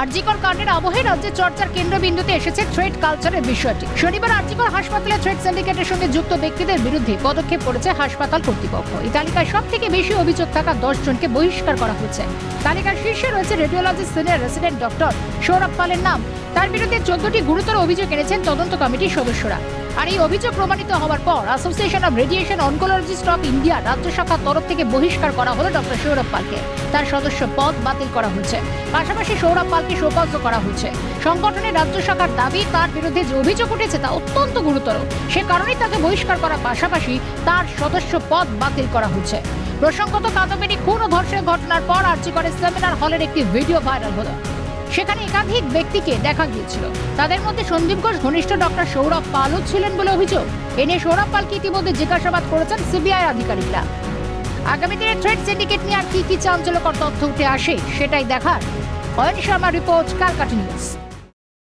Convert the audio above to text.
আরজিকর কাণ্ডের আবহে রাজ্যে চর্চার কেন্দ্রবিন্দুতে এসেছে থ্রেড কালচারের বিষয়টি। শনিবার আরজিকর হাসপাতালে থ্রেড সিন্ডিকেটের সঙ্গে যুক্ত ব্যক্তিদের বিরুদ্ধে পদক্ষেপ করেছে হাসপাতাল কর্তৃপক্ষ। এই তালিকায় সব থেকে বেশি অভিযোগ থাকা দশ জনকে বহিষ্কার করা হয়েছে। তালিকার শীর্ষে রয়েছে radiology senior resident doctor Sourav পালের নাম। তার বিরুদ্ধে চোদ্দটি গুরুতর অভিযোগ এনেছেন তদন্ত কমিটির সদস্যরা। আর এই অভিযোগ প্রমাণিত হওয়ার পর association of radiation oncologist of India রাজ্য শাখার তরফ থেকে বহিষ্কার করা হলো ডক্টর সৌরভ পালকে। তার সদস্য পদ বাতিল করা হয়েছে। পাশাপাশি সৌরভ পালকে শোকজ করা হয়েছে। সংগঠনের রাজ্য শাখার দাবি, তার বিরুদ্ধে যে অভিযোগ উঠেছে তা অত্যন্ত গুরুতর। সে কারণেই তাকে বহিষ্কার করার পাশাপাশি তার সদস্য পদ বাতিল করা হয়েছে। প্রসঙ্গত কাদম্বিনী খুন ও ধর্ষণের ঘটনার পর আর্চিকরের সেমিনার হলের একটি ভিডিও ভাইরাল হলো। সেখানে একাধিক ব্যক্তিকে দেখা গিয়েছিল। তাদের মধ্যে সন্দীপ ঘোষ, ঘনিষ্ঠ ডক্টর সৌরভ পালও ছিলেন বলে অভিযোগ। এ নিয়ে সৌরভ পালকে ইতিমধ্যে জিজ্ঞাসাবাদ করেছেন সিবিআই আধিকারিকরা। আগামী দিনে ট্রেড সিন্ডিকেট নিয়ে আর কি কি চাঞ্চল্যকর তথ্য উঠে আসে, সেটাই দেখার। Ayan Sharma report Calcutta news